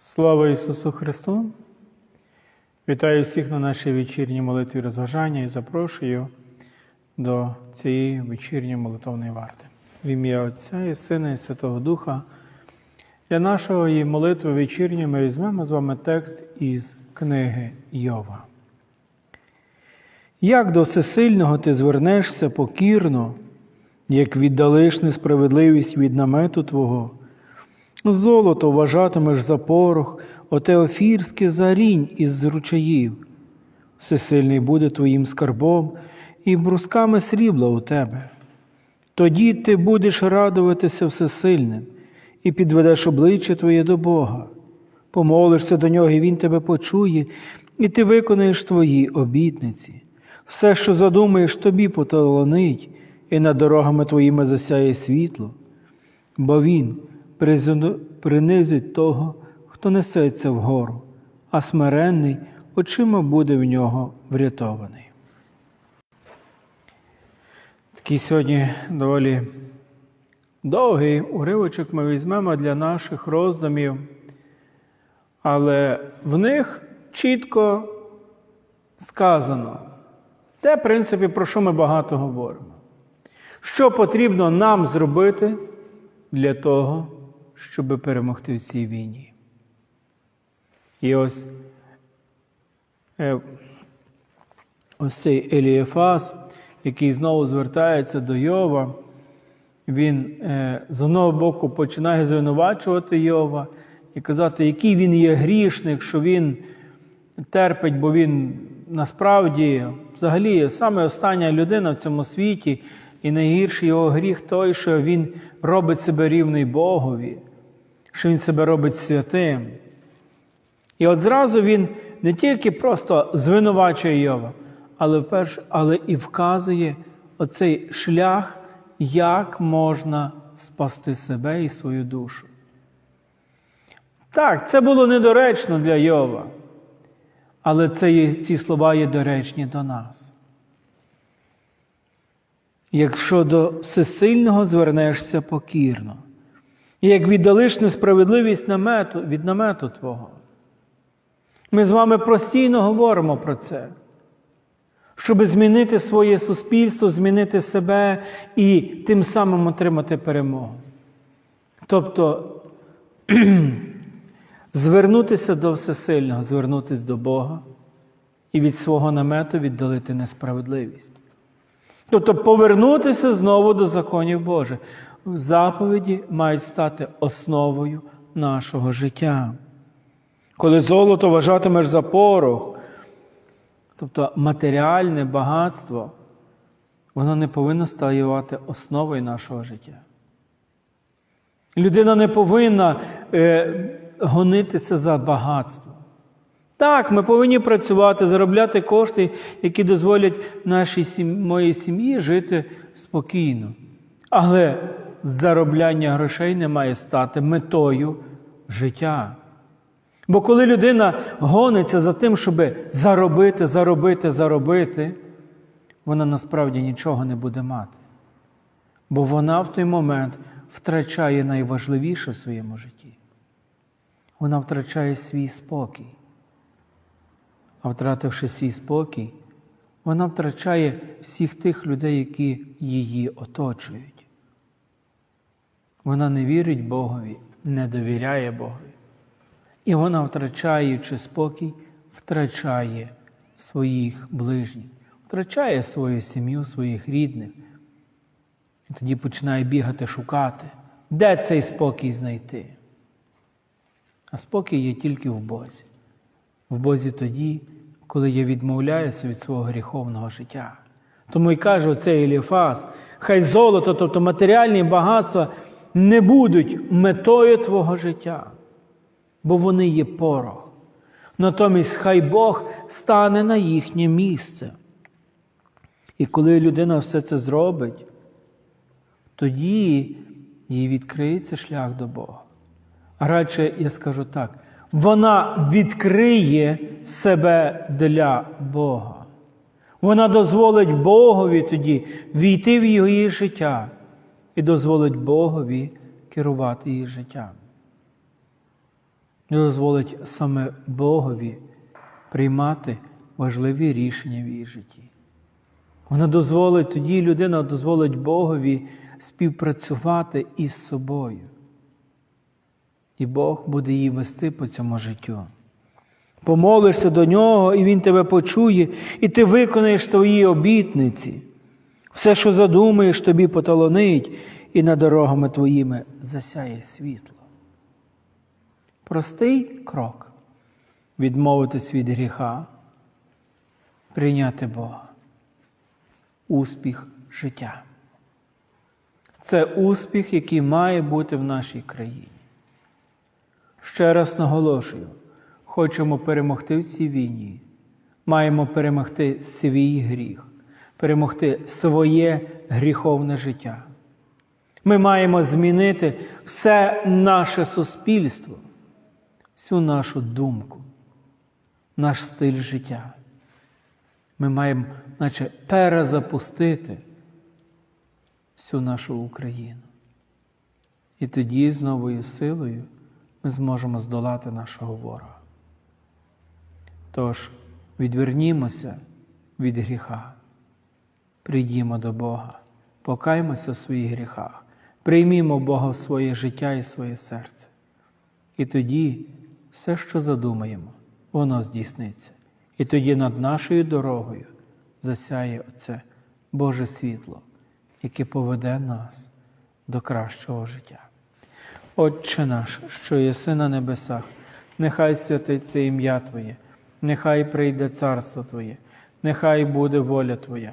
Слава Ісусу Христу! Вітаю всіх на нашій вечірній молитві розважання і запрошую до цієї вечірньої молитовної варти. В ім'я Отця і Сина, і Святого Духа. Для нашої молитви вечірньої ми візьмемо з вами текст із книги Йова. Як до всесильного ти звернешся покірно, як віддалиш несправедливість від намету Твого, Золото вважатимеш за порох, оте офірське зарінь із ручаїв. Всесильний буде твоїм скарбом, і брусками срібла у тебе. Тоді ти будеш радуватися всесильним і підведеш обличчя твоє до Бога. Помолишся до нього, і Він тебе почує, і ти виконаєш твої обітниці. Все, що задумаєш, тобі поталанить, і над дорогами твоїми засяє світло, бо Він принизить того, хто несеться вгору, а смиренний очима буде в нього врятований. Такий сьогодні доволі довгий уривочок ми візьмемо для наших роздумів, але в них чітко сказано те, в принципі, про що ми багато говоримо. Що потрібно нам зробити для того, щоб перемогти в цій війні. І ось е, ось цей Елієфас, який знову звертається до Йова, він е, з одного боку починає звинувачувати Йова і казати, який він є грішник, що він терпить, бо він насправді взагалі саме остання людина в цьому світі, і найгірший його гріх той, що він робить себе рівний Богові що він себе робить святим. І от зразу він не тільки просто звинувачує Йова, але вперше, але і вказує оцей шлях, як можна спасти себе і свою душу. Так, це було недоречно для Йова, але це є, ці слова є доречні до нас. Якщо до всесильного звернешся покірно, і як віддалиш несправедливість намету, від намету Твого. Ми з вами постійно говоримо про це, щоб змінити своє суспільство, змінити себе і тим самим отримати перемогу. Тобто звернутися до Всесильного, звернутися до Бога і від свого намету віддалити несправедливість. Тобто повернутися знову до законів Божих заповіді мають стати основою нашого життя. Коли золото вважатимеш за порох, тобто матеріальне багатство, воно не повинно ставати основою нашого життя. Людина не повинна е, гонитися за багатством. Так, ми повинні працювати, заробляти кошти, які дозволять нашій моїй сім'ї жити спокійно. Але заробляння грошей не має стати метою життя. Бо коли людина гониться за тим, щоб заробити, заробити, заробити, вона насправді нічого не буде мати. Бо вона в той момент втрачає найважливіше в своєму житті. Вона втрачає свій спокій. А втративши свій спокій, вона втрачає всіх тих людей, які її оточують. Вона не вірить Богові, не довіряє Богові. І вона, втрачаючи спокій, втрачає своїх ближніх, втрачає свою сім'ю, своїх рідних. І тоді починає бігати, шукати, де цей спокій знайти. А спокій є тільки в Бозі. В Бозі тоді, коли я відмовляюся від свого гріховного життя. Тому і каже оцей Еліфас, хай золото, тобто матеріальні багатства не будуть метою твого життя, бо вони є порох. Натомість хай Бог стане на їхнє місце. І коли людина все це зробить, тоді їй відкриється шлях до Бога. А радше я скажу так: вона відкриє себе для Бога. Вона дозволить Богові тоді війти в її життя і дозволить Богові керувати її життям. дозволить саме Богові приймати важливі рішення в її житті. Вона дозволить, тоді людина дозволить Богові співпрацювати із собою. І Бог буде її вести по цьому життю. Помолишся до нього, і Він тебе почує, і ти виконаєш твої обітниці. Все, що задумаєш, тобі поталонить, і над дорогами твоїми засяє світло. Простий крок відмовитись від гріха, прийняти Бога. Успіх життя. Це успіх, який має бути в нашій країні. Ще раз наголошую, хочемо перемогти в цій війні, маємо перемогти свій гріх, перемогти своє гріховне життя. Ми маємо змінити все наше суспільство, всю нашу думку, наш стиль життя. Ми маємо, наче, перезапустити всю нашу Україну. І тоді з новою силою ми зможемо здолати нашого ворога. Тож відвернімося від гріха, прийдімо до Бога, покаймося в своїх гріхах, приймімо Бога в своє життя і своє серце. І тоді все, що задумаємо, воно здійсниться. І тоді над нашою дорогою засяє оце Боже світло, яке поведе нас до кращого життя. Отче наш, що єси на небесах, нехай святиться ім'я Твоє, нехай прийде царство Твоє, нехай буде воля Твоя,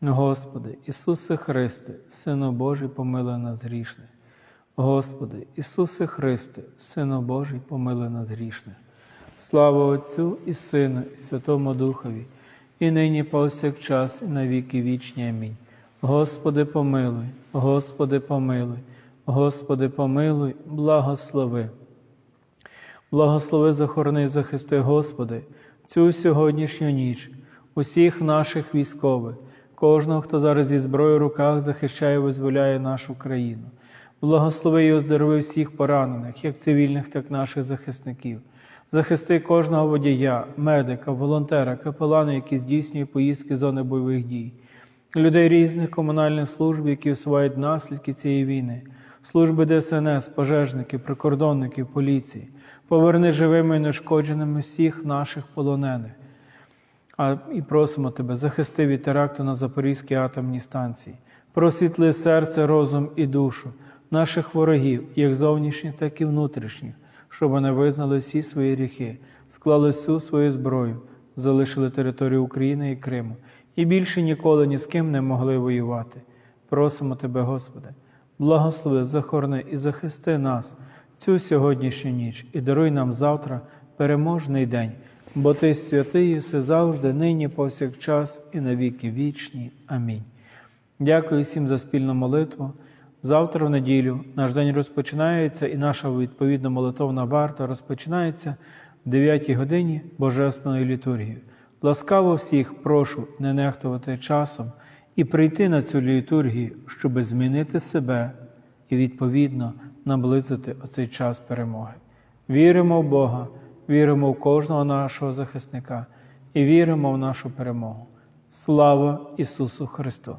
Господи, Ісусе Христе, Сино Божий, помилуй нас грішних. Господи, Ісусе Христе, Сино Божий, помилуй нас грішних. Слава Отцю і Сину, і Святому Духові, і нині повсякчас, і на віки вічні. Амінь. Господи, помилуй, Господи, помилуй, Господи, помилуй, благослови. Благослови, захорони захисти, Господи, цю сьогоднішню ніч, усіх наших військових, кожного, хто зараз зі зброєю в руках захищає і визволяє нашу країну. Благослови і оздорови всіх поранених, як цивільних, так і наших захисників. Захисти кожного водія, медика, волонтера, капелана, які здійснює поїздки зони бойових дій, людей різних комунальних служб, які усувають наслідки цієї війни, служби ДСНС, пожежників, прикордонників, поліції, поверни живими і нешкодженими всіх наших полонених. А і просимо тебе, захисти від теракту на Запорізькій атомній станції, просвітли серце, розум і душу наших ворогів, як зовнішніх, так і внутрішніх, щоб вони визнали всі свої гріхи, склали всю свою зброю, залишили територію України і Криму. І більше ніколи ні з ким не могли воювати. Просимо тебе, Господи, благослови, захорони і захисти нас цю сьогоднішню ніч. І даруй нам завтра переможний день, бо Ти святий і все завжди, нині, повсякчас, і на віки вічні. Амінь. Дякую всім за спільну молитву. Завтра в неділю наш день розпочинається, і наша відповідна молитовна варта розпочинається в 9 годині Божественної літургії. Ласкаво всіх прошу не нехтувати часом і прийти на цю літургію, щоб змінити себе і відповідно наблизити оцей час перемоги. Віримо в Бога, віримо в кожного нашого захисника і віримо в нашу перемогу. Слава Ісусу Христу!